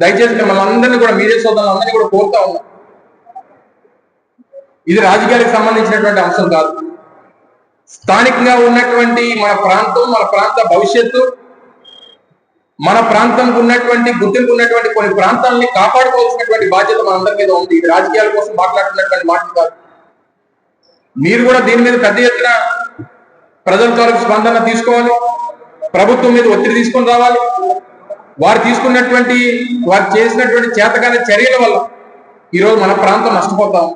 దయచేసి మిమ్మల్ని అందరినీ కూడా మీడియా సోదరులు అందరినీ కూడా కోరుతా ఉన్నాం. ఇది రాజకీయాలకు సంబంధించినటువంటి అంశం కాదు. స్థానికంగా ఉన్నటువంటి మన ప్రాంతం మన ప్రాంత భవిష్యత్తు మన ప్రాంతంకు ఉన్నటువంటి గుర్తింపు ఉన్నటువంటి కొన్ని ప్రాంతాలని కాపాడుకోవాల్సినటువంటి బాధ్యత మనందరి మీద ఉంది. ఇది రాజకీయాల కోసం మాట్లాడుతున్నటువంటి మాట కాదు. మీరు కూడా దీని మీద పెద్ద ఎత్తున ప్రజల తాలూకు స్పందన తీసుకోవాలి. ప్రభుత్వం మీద ఒత్తిడి తీసుకొని రావాలి. వారు తీసుకున్నటువంటి వారు చేసినటువంటి చేతకాని చర్యల వల్ల ఈరోజు మన ప్రాంతం నష్టపోతాం.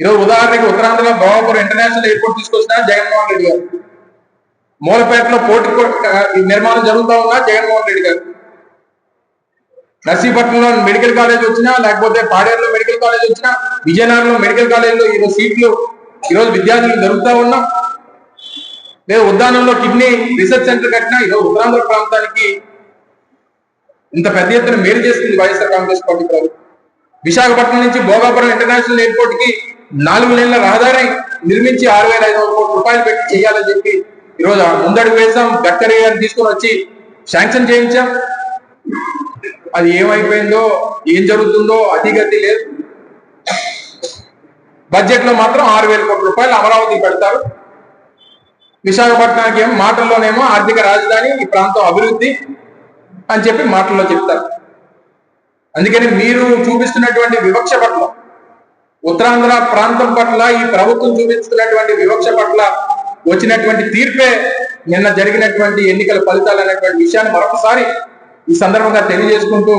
ఈరోజు ఉదాహరణకి ఉత్తరాంధ్రలో భోగాపురం ఇంటర్నేషనల్ ఎయిర్పోర్ట్ తీసుకొచ్చిన జగన్మోహన్ రెడ్డి గారు. మూలపేటలో పోటీ ఈ నిర్మాణం జరుగుతా ఉన్నా జగన్మోహన్ రెడ్డి గారు. నర్సీపట్నంలో మెడికల్ కాలేజ్ వచ్చినా లేకపోతే పాడేరులో మెడికల్ కాలేజ్ వచ్చినా విజయనగరంలో మెడికల్ కాలేజ్లో ఈరోజు సీట్లు ఈరోజు విద్యార్థులు జరుగుతూ ఉన్నాం లేదా ఉద్యానంలో కిడ్నీ రీసెర్చ్ సెంటర్ కట్టినా ఈరోజు ఉత్తరాంధ్ర ప్రాంతానికి ఇంత పెద్ద ఎత్తున మేలు చేస్తుంది వైఎస్ఆర్ కాంగ్రెస్ పార్టీ ప్రభుత్వం. విశాఖపట్నం నుంచి భోగాపురం ఇంటర్నేషనల్ ఎయిర్పోర్ట్కి నాలుగు నెలల రహదారి నిర్మించి ఆరు వేల ఐదు వందల కోట్ల రూపాయలు పెట్టి చేయాలని చెప్పి ఈరోజు ముందడుగు వేసాం గడ్కరీ గారిని తీసుకొని వచ్చి శాంక్షన్ చేయించాం. అది ఏమైపోయిందో ఏం జరుగుతుందో అతిగతి లేదు. బడ్జెట్లో మాత్రం ఆరు వేల కోట్ల రూపాయలు అమరావతి పెడతారు. విశాఖపట్నానికి ఏమో మాటల్లోనేమో ఆర్థిక రాజధాని ఈ ప్రాంతం అభివృద్ధి. అని చెప్పి మాటల్లో చెప్తారు. అందుకని మీరు చూపిస్తున్నటువంటి వివక్ష పట్ల ఉత్తరాంధ్ర ప్రాంతం పట్ల ఈ ప్రభుత్వం చూపిస్తున్నటువంటి వివక్ష పట్ల వచ్చినటువంటి తీర్పే నిన్న జరిగినటువంటి ఎన్నికల ఫలితాలు అనేటువంటి విషయాన్ని మరొకసారి ఈ సందర్భంగా తెలియజేసుకుంటూ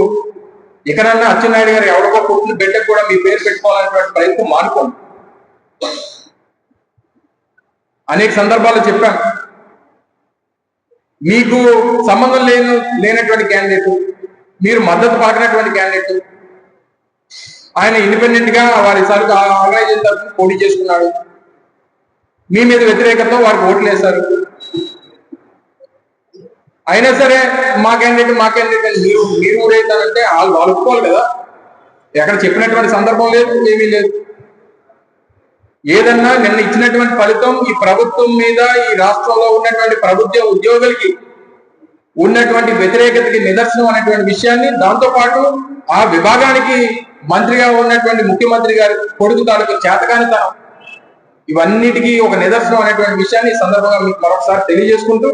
ఇకనన్నా అచ్చెన్నాయుడు గారు ఎవరికో పుట్టిన బిడ్డకు కూడా మీ పేరు పెట్టుకోవాలనేటువంటి ప్రయత్నం మానుకోండి. అనేక సందర్భాల్లో చెప్పాను మీకు సంబంధం లేని లేనటువంటి క్యాండిడేట్ మీరు మద్దతు పలకనటువంటి క్యాండిడేట్ ఆయన ఇండిపెండెంట్గా వారి సరుకు ఆర్గనైజేషన్ తరఫున పోటీ చేసుకున్నాడు. మీ మీద వ్యతిరేకతతో వారికి ఓట్లు వేశారు. అయినా సరే మా క్యాండిడేట్ మా క్యాండిడేట్ అని మీరు మీరు ఊరేస్తారంటే వాళ్ళు వాళ్ళు ఒప్పుకోవాలి కదా. ఎక్కడ చెప్పినటువంటి సందర్భం లేదు ఏమీ లేదు. ఏదన్నా నిన్న ఇచ్చినటువంటి ఫలితం ఈ ప్రభుత్వం మీద ఈ రాష్ట్రంలో ఉన్నటువంటి ప్రభుత్వ ఉద్యోగులకి ఉన్నటువంటి వ్యతిరేకతకి నిదర్శనం అనేటువంటి విషయాన్ని దాంతో పాటు ఆ విభాగానికి మంత్రిగా ఉన్నటువంటి ముఖ్యమంత్రి గారి కొడుకు తాలూకు చేతకానితనం ఇవన్నిటికీ ఒక నిదర్శనం అనేటువంటి విషయాన్ని ఈ సందర్భంగా మీకు మరొకసారి తెలియజేసుకుంటూ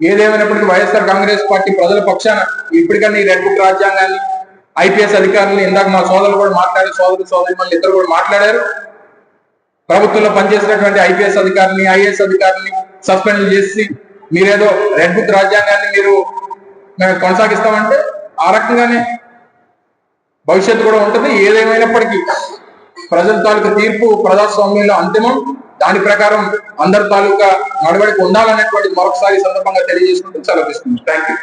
ఏదేమైనప్పటికీ వైఎస్ఆర్ కాంగ్రెస్ పార్టీ ప్రజల పక్షాన ఇప్పటికన్నా ఈ రెడ్ బుక్ రాజ్యాంగాన్ని ఐపీఎస్ అధికారులు ఇందాక మా సోదరులు కూడా మాట్లాడారు సోదరు సోదరి మళ్ళీ ఇద్దరు కూడా మాట్లాడారు. ప్రభుత్వంలో పనిచేసినటువంటి ఐపీఎస్ అధికారిని ఐఏఎస్ అధికారిని సస్పెండ్ చేసి మీరేదో రెడ్ బుక్ రాజ్యాంగాన్ని మీరు మేము కొనసాగిస్తామంటే ఆ రకంగానే భవిష్యత్తు కూడా ఉంటుంది. ఏదేమైనప్పటికీ ప్రజల తాలూకా తీర్పు ప్రజాస్వామ్యంలో అంతిమం. దాని ప్రకారం అందరి తాలూకా నడవడికి ఉండాలనేటువంటి మరొకసారి సందర్భంగా తెలియజేసుకుంటూ సెలవు థ్యాంక్ యూ